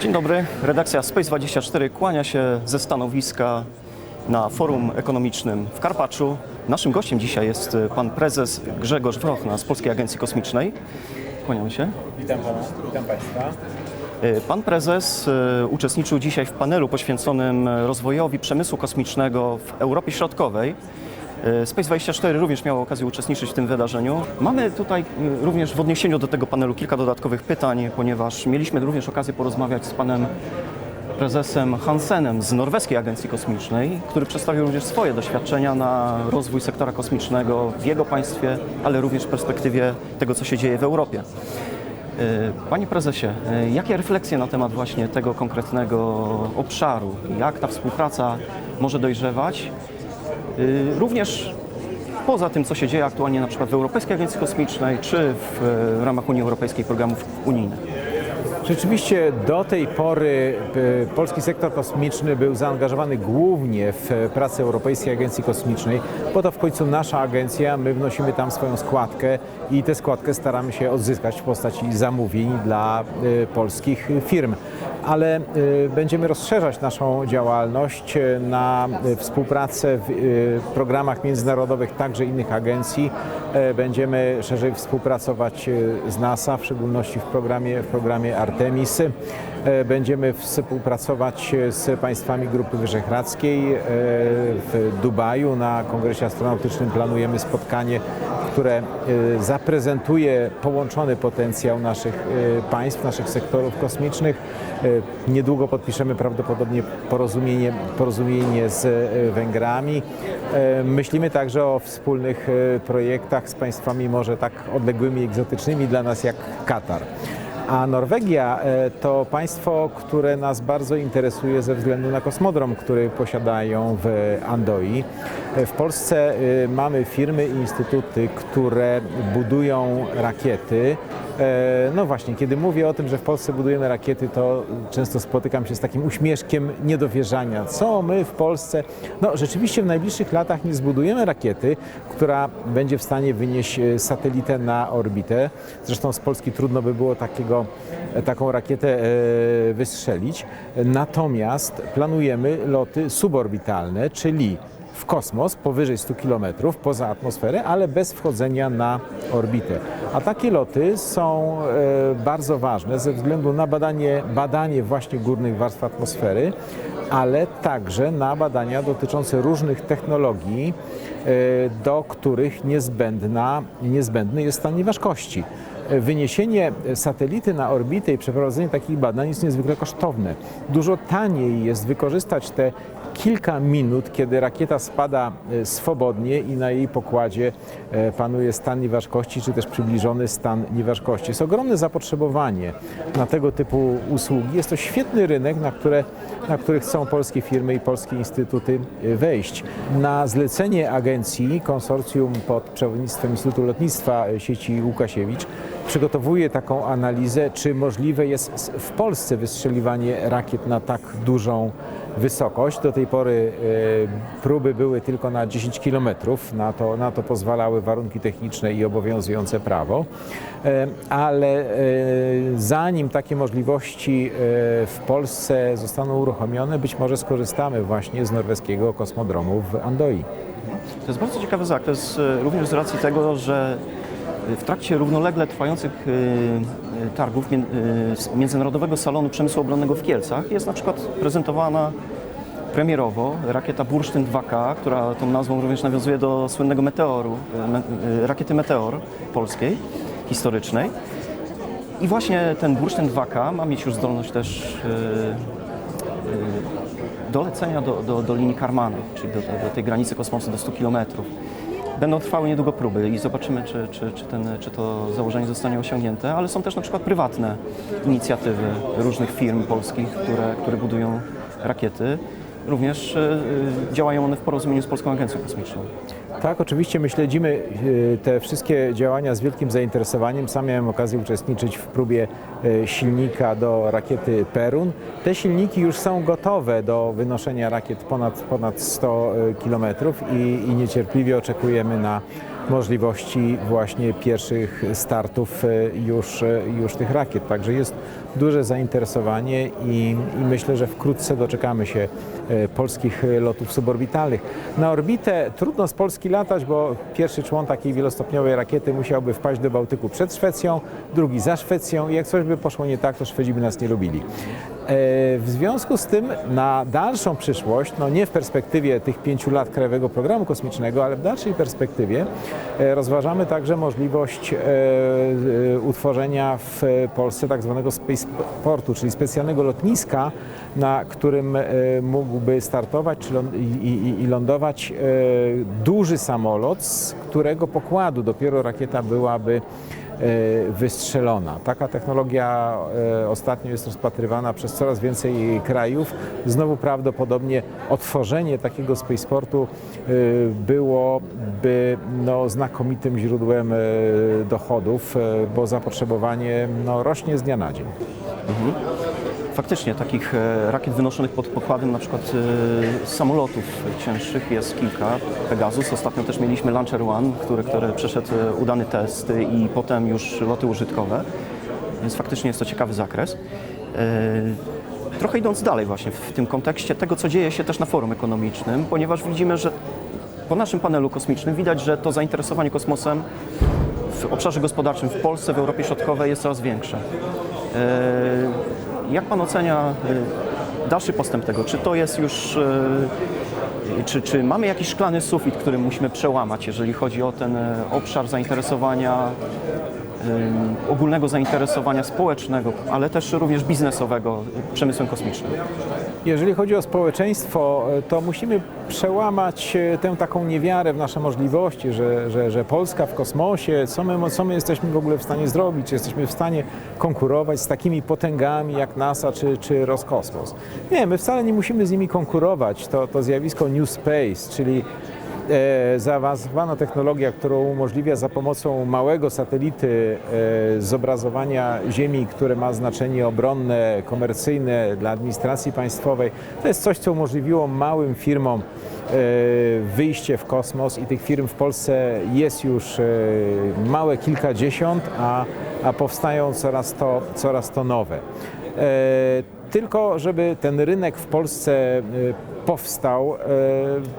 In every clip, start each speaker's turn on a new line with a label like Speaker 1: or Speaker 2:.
Speaker 1: Dzień dobry, redakcja Space24 kłania się ze stanowiska na forum ekonomicznym w Karpaczu. Naszym gościem dzisiaj jest e, pan prezes Grzegorz Wrochna z Polskiej Agencji Kosmicznej. Kłaniam się.
Speaker 2: Witam pana, witam państwa.
Speaker 1: E, Pan prezes e, uczestniczył dzisiaj w panelu poświęconym rozwojowi przemysłu kosmicznego w Europie Środkowej. E, Space24 również miało okazję uczestniczyć w tym wydarzeniu. Mamy tutaj również w odniesieniu do tego panelu kilka dodatkowych pytań, ponieważ mieliśmy również okazję porozmawiać z panem prezesem Hansenem z Norweskiej Agencji Kosmicznej, który przedstawił również swoje doświadczenia na rozwój sektora kosmicznego w jego państwie, ale również w perspektywie tego, co się dzieje w Europie. E, Panie prezesie, e, jakie refleksje na temat właśnie tego konkretnego obszaru? Jak ta współpraca może dojrzewać? E, Również poza tym, co się dzieje aktualnie na przykład w Europejskiej Agencji Kosmicznej, czy w, w ramach Unii Europejskiej programów unijnych.
Speaker 2: Rzeczywiście do tej pory e, polski sektor kosmiczny był zaangażowany głównie w e, pracę Europejskiej Agencji Kosmicznej, bo to w końcu nasza agencja, my wnosimy tam swoją składkę i tę składkę staramy się odzyskać w postaci zamówień dla e, polskich firm. Ale będziemy rozszerzać naszą działalność na współpracę w programach międzynarodowych, także innych agencji. Będziemy szerzej współpracować z NASA, w szczególności w programie, w programie Artemis. E, Będziemy współpracować z państwami Grupy Wyszehradzkiej. E, W Dubaju na Kongresie Astronautycznym planujemy spotkanie, które e, zaprezentuje połączony potencjał naszych państw, naszych sektorów kosmicznych. Niedługo podpiszemy prawdopodobnie porozumienie, porozumienie z Węgrami. Myślimy także o wspólnych projektach z państwami może tak odległymi, egzotycznymi dla nas jak Katar. A Norwegia e, to państwo, które nas bardzo interesuje ze względu na kosmodrom, który posiadają w Andoi. E, W Polsce e, mamy firmy i instytuty, które budują rakiety. E, No właśnie, kiedy mówię o tym, że w Polsce budujemy rakiety, to często spotykam się z takim uśmieszkiem niedowierzania. Co my w Polsce? No rzeczywiście w najbliższych latach nie zbudujemy rakiety, która będzie w stanie wynieść e, satelitę na orbitę. Zresztą z Polski trudno by było takiego, e, taką rakietę wystrzelić. Natomiast planujemy loty suborbitalne, czyli w kosmos powyżej 100 km poza atmosferę, ale bez wchodzenia na orbitę. A takie loty są e, bardzo ważne ze względu na badanie, badanie właśnie górnych warstw atmosfery, ale także na badania dotyczące różnych technologii, e, do których niezbędna, niezbędny jest stan nieważkości. Wyniesienie satelity na orbitę i przeprowadzenie takich badań jest niezwykle kosztowne. Dużo taniej jest wykorzystać te kilka minut, kiedy rakieta spada e, swobodnie i na jej pokładzie e, panuje stan nieważkości, czy też przybliżony stan nieważkości. Jest ogromne zapotrzebowanie na tego typu usługi. Jest to świetny rynek, na, które, na który chcą polskie firmy i polskie instytuty e, wejść. Na zlecenie agencji konsorcjum pod przewodnictwem Instytutu Lotnictwa sieci Łukasiewicz przygotowuje taką analizę, czy możliwe jest w Polsce wystrzeliwanie rakiet na tak dużą wysokość. Do tej pory e, próby były tylko na 10 km, na to, na to pozwalały warunki techniczne i obowiązujące prawo, E, ale e, zanim takie możliwości w Polsce zostaną uruchomione, być może skorzystamy właśnie z norweskiego kosmodromu w Andoi.
Speaker 1: To jest bardzo ciekawy zakres, e, również z racji tego, że w trakcie równolegle trwających e, e, targów s- Międzynarodowego Salonu Przemysłu Obronnego w Kielcach jest na przykład prezentowana premierowo rakieta Bursztyn 2K, która tą nazwą również nawiązuje do słynnego meteoru, me, rakiety Meteor polskiej, historycznej. I właśnie ten Bursztyn 2K ma mieć już zdolność też do lecenia do, do, do linii Karmana, czyli do, do tej granicy kosmosu do 100 km. Będą trwały niedługo próby i zobaczymy, czy, czy, czy, ten, czy to założenie zostanie osiągnięte, ale są też na przykład prywatne inicjatywy różnych firm polskich, które, które budują rakiety. Również e, działają one w porozumieniu z Polską Agencją Kosmiczną.
Speaker 2: Tak, oczywiście my śledzimy y, te wszystkie działania z wielkim zainteresowaniem. Sam miałem okazję uczestniczyć w próbie y, silnika do rakiety Perun. Te silniki już są gotowe do wynoszenia rakiet ponad, ponad 100 km i, i niecierpliwie oczekujemy na możliwości właśnie pierwszych startów e, już, e, już tych rakiet. Także jest duże zainteresowanie i, i myślę, że wkrótce doczekamy się e, polskich lotów suborbitalnych. Na orbitę trudno z Polski latać, bo pierwszy człon takiej wielostopniowej rakiety musiałby wpaść do Bałtyku przed Szwecją, drugi za Szwecją i jak coś by poszło nie tak, to Szwedzi by nas nie lubili. E, W związku z tym na dalszą przyszłość, no nie w perspektywie tych pięciu lat Krajowego Programu Kosmicznego, ale w dalszej perspektywie e, rozważamy także możliwość e, utworzenia w Polsce tak zwanego spaceportu, czyli specjalnego lotniska, na którym mógłby startować i, lądować duży samolot, z którego pokładu dopiero rakieta byłaby wystrzelona. Taka technologia e, ostatnio jest rozpatrywana przez coraz więcej krajów. Znowu prawdopodobnie otworzenie takiego spaceportu e, byłoby no, znakomitym źródłem e, dochodów, e, bo zapotrzebowanie no, rośnie z dnia na dzień.
Speaker 1: Faktycznie takich e, rakiet wynoszonych pod pokładem na przykład e, samolotów cięższych jest kilka. Pegasus, ostatnio też mieliśmy Launcher One, który, który przeszedł e, udany test i potem już loty użytkowe, więc faktycznie jest to ciekawy zakres. Trochę idąc dalej właśnie w tym kontekście tego, co dzieje się też na forum ekonomicznym, ponieważ widzimy, że po naszym panelu kosmicznym widać, że to zainteresowanie kosmosem w obszarze gospodarczym w Polsce, w Europie Środkowej jest coraz większe. Jak Pan ocenia e, dalszy postęp tego? Czy to jest już, e, czy, czy mamy jakiś szklany sufit, który musimy przełamać, jeżeli chodzi o ten e, obszar zainteresowania, ogólnego zainteresowania społecznego, ale też również biznesowego przemysłem kosmicznym?
Speaker 2: Jeżeli chodzi o społeczeństwo, e, to musimy przełamać e, tę taką niewiarę w nasze możliwości, że, że, że Polska w kosmosie, co my, co my jesteśmy w ogóle w stanie zrobić, czy jesteśmy w stanie konkurować z takimi potęgami jak NASA czy, czy Roskosmos. Nie, my wcale nie musimy z nimi konkurować. To, to zjawisko New Space, czyli zaawansowana technologia, którą umożliwia za pomocą małego satelity e, zobrazowania Ziemi, które ma znaczenie obronne, komercyjne dla administracji państwowej. To jest coś, co umożliwiło małym firmom e, wyjście w kosmos i tych firm w Polsce jest już e, małe kilkadziesiąt, a, a powstają coraz to, coraz to nowe. E, Tylko, żeby ten rynek w Polsce e, powstał, e,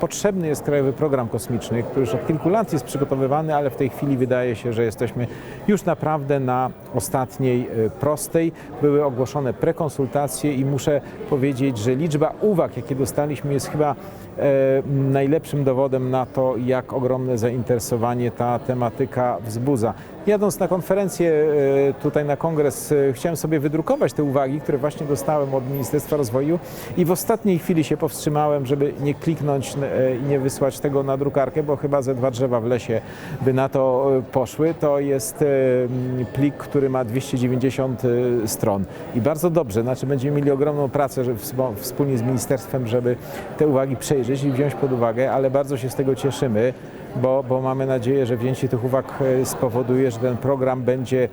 Speaker 2: potrzebny jest Krajowy Program Kosmiczny, który już od kilku lat jest przygotowywany, ale w tej chwili wydaje się, że jesteśmy już naprawdę na ostatniej e, prostej. Były ogłoszone prekonsultacje i muszę powiedzieć, że liczba uwag, jakie dostaliśmy, jest chyba e, najlepszym dowodem na to, jak ogromne zainteresowanie ta tematyka wzbudza. Jadąc na konferencję tutaj na kongres, chciałem sobie wydrukować te uwagi, które właśnie dostałem od Ministerstwa Rozwoju i w ostatniej chwili się powstrzymałem, żeby nie kliknąć e, i nie wysłać tego na drukarkę, bo chyba ze dwa drzewa w lesie by na to e, poszły. To jest e, plik, który ma 290 e, stron i bardzo dobrze, znaczy będziemy mieli ogromną pracę że wspo- wspólnie z ministerstwem, żeby te uwagi przejrzeć i wziąć pod uwagę, ale bardzo się z tego cieszymy bo, bo mamy nadzieję, że wzięcie tych uwag e, spowoduje, że ten program będzie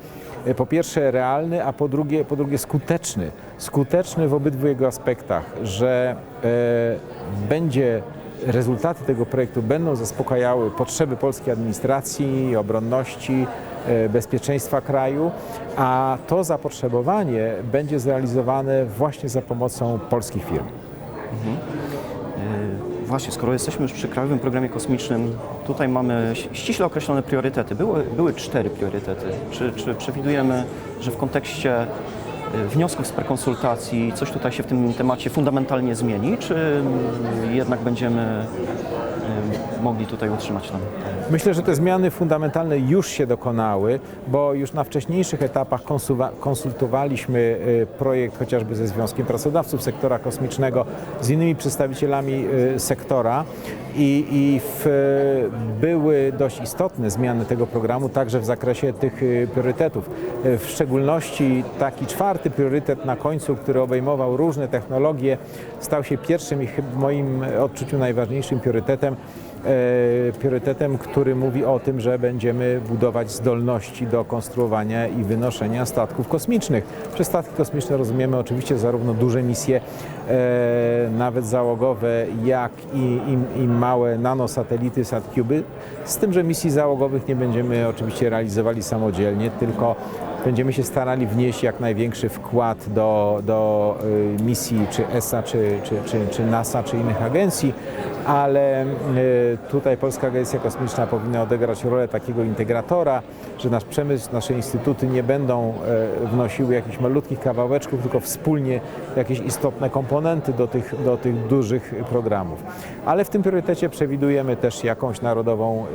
Speaker 2: e, po pierwsze realny, a po drugie, po drugie skuteczny. Skuteczny w obydwu jego aspektach, że e, będzie rezultaty tego projektu będą zaspokajały potrzeby polskiej administracji, obronności, e, bezpieczeństwa kraju, a to zapotrzebowanie będzie zrealizowane właśnie za pomocą polskich firm.
Speaker 1: E, Właśnie, skoro jesteśmy już przy Krajowym Programie Kosmicznym, tutaj mamy ściśle określone priorytety. Były, były cztery priorytety. Czy, czy przewidujemy, że w kontekście e, wniosków z prekonsultacji coś tutaj się w tym temacie fundamentalnie zmieni, czy mm, jednak będziemy e, mogli tutaj utrzymać ten,
Speaker 2: Myślę, że te zmiany fundamentalne już się dokonały, bo już na wcześniejszych etapach konsultowaliśmy y, projekt chociażby ze Związkiem Pracodawców Sektora Kosmicznego, z innymi przedstawicielami y, sektora i, i w, były dość istotne zmiany tego programu także w zakresie tych y, priorytetów. Y, W szczególności taki czwarty priorytet na końcu, który obejmował różne technologie, stał się pierwszym i w moim odczuciu najważniejszym priorytetem priorytetem, który mówi o tym, że będziemy budować zdolności do konstruowania i wynoszenia statków kosmicznych. Przez statki kosmiczne rozumiemy oczywiście zarówno duże misje, e, nawet załogowe, jak i, i, i małe nanosatelity, satcuby, z tym, że misji załogowych nie będziemy oczywiście realizowali samodzielnie, tylko będziemy się starali wnieść jak największy wkład do, do y, misji czy ESA, czy, czy, czy, czy NASA, czy innych agencji, ale y, tutaj Polska Agencja Kosmiczna powinna odegrać rolę takiego integratora, że nasz przemysł, nasze instytuty nie będą y, wnosiły jakichś malutkich kawałeczków, tylko wspólnie jakieś istotne komponenty do tych, do tych dużych programów. Ale w tym priorytecie przewidujemy też jakąś narodową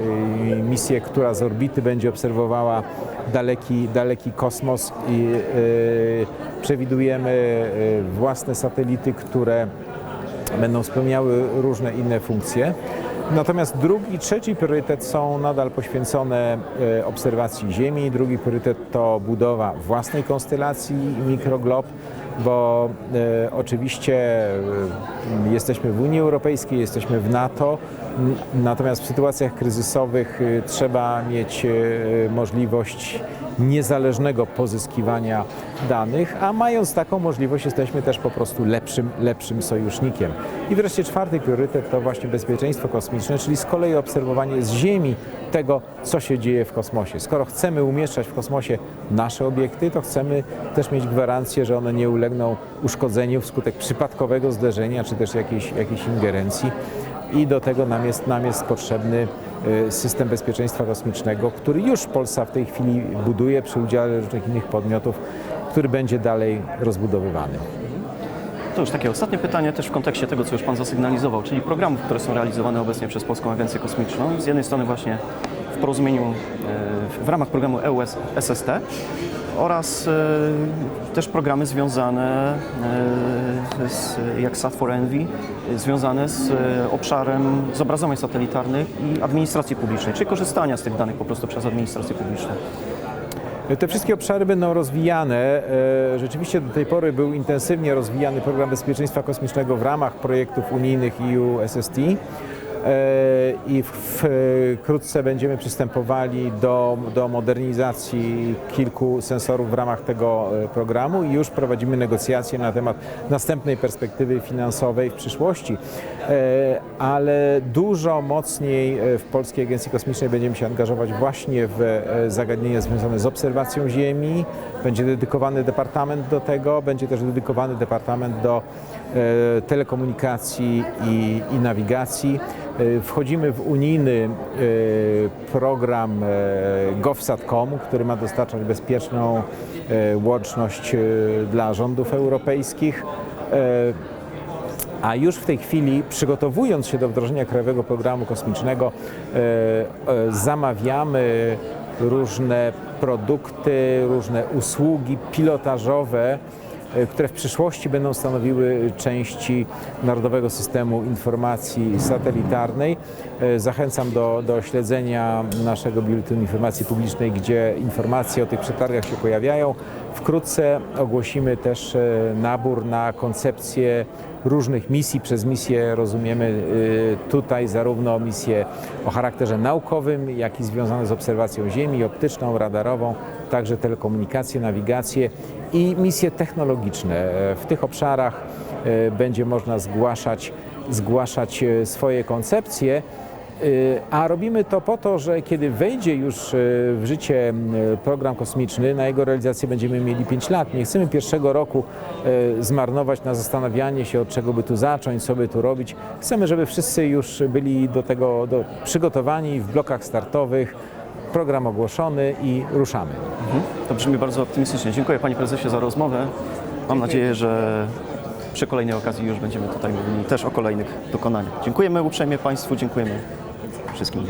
Speaker 2: misję, która z orbity będzie obserwowała daleki, daleki kosmos i y, przewidujemy y, własne satelity, które będą spełniały różne inne funkcje. Natomiast drugi i trzeci priorytet są nadal poświęcone e, obserwacji Ziemi. Drugi priorytet to budowa własnej konstelacji mikroglob, bo oczywiście jesteśmy w Unii Europejskiej, jesteśmy w NATO, natomiast w sytuacjach kryzysowych trzeba mieć możliwość niezależnego pozyskiwania danych, a mając taką możliwość jesteśmy też po prostu lepszym, lepszym sojusznikiem. I wreszcie czwarty priorytet to właśnie bezpieczeństwo kosmiczne, czyli z kolei obserwowanie z Ziemi tego, co się dzieje w kosmosie. Skoro chcemy umieszczać w kosmosie nasze obiekty, to chcemy też mieć gwarancję, że one nie ulegną uszkodzeniu wskutek przypadkowego zderzenia czy też jakiejś, jakiejś ingerencji. I do tego nam jest, nam jest potrzebny system bezpieczeństwa kosmicznego, który już Polska w tej chwili buduje przy udziale różnych innych podmiotów, który będzie dalej rozbudowywany.
Speaker 1: To już takie ostatnie pytanie też w kontekście tego, co już Pan zasygnalizował, czyli programów, które są realizowane obecnie przez Polską Agencję Kosmiczną. Z jednej strony właśnie porozumieniu, e, w- ramach programu EU SST oraz e, też programy związane e, z, jak Sat4Envy, e, związane z obszarem zobrazowań satelitarnych i administracji publicznej, czyli korzystania z tych danych po prostu przez administrację publiczną.
Speaker 2: Te wszystkie obszary będą rozwijane. Rzeczywiście do tej pory był intensywnie rozwijany program bezpieczeństwa kosmicznego w ramach projektów unijnych EU SST. E, I wkrótce będziemy przystępowali do, do modernizacji kilku sensorów w ramach tego e, programu i już prowadzimy negocjacje na temat następnej perspektywy finansowej w przyszłości. E, Ale dużo mocniej w Polskiej Agencji Kosmicznej będziemy się angażować właśnie w zagadnienia związane z obserwacją Ziemi. Będzie dedykowany departament do tego, będzie też dedykowany departament do telekomunikacji i, i nawigacji. E, Wchodzimy w unijny e, program e, GovSatcom, który ma dostarczać bezpieczną łączność dla rządów europejskich. A już w tej chwili, przygotowując się do wdrożenia Krajowego Programu Kosmicznego, zamawiamy różne produkty, różne usługi pilotażowe, które w przyszłości będą stanowiły części Narodowego Systemu Informacji Satelitarnej. E, Zachęcam do, do śledzenia naszego Biuletynu Informacji Publicznej, gdzie informacje o tych przetargach się pojawiają. Wkrótce ogłosimy też e, nabór na koncepcję różnych misji. Przez misję rozumiemy tutaj zarówno misje o charakterze naukowym, jak i związane z obserwacją Ziemi, optyczną, radarową, także telekomunikację, nawigację i misje technologiczne. E, W tych obszarach e, będzie można zgłaszać, zgłaszać e, swoje koncepcje. A robimy to po to, że kiedy wejdzie już w życie program kosmiczny, na jego realizację będziemy mieli 5 lat. Nie chcemy pierwszego roku zmarnować na zastanawianie się, od czego by tu zacząć, co by tu robić. Chcemy, żeby wszyscy już byli do tego do, przygotowani w blokach startowych, program ogłoszony i ruszamy.
Speaker 1: Mhm. To brzmi bardzo optymistycznie. Dziękuję Panie Prezesie za rozmowę. Mam nadzieję, że przy kolejnej okazji już będziemy tutaj mówili też o kolejnych dokonaniach. Dziękujemy uprzejmie Państwu, dziękujemy wszystkim.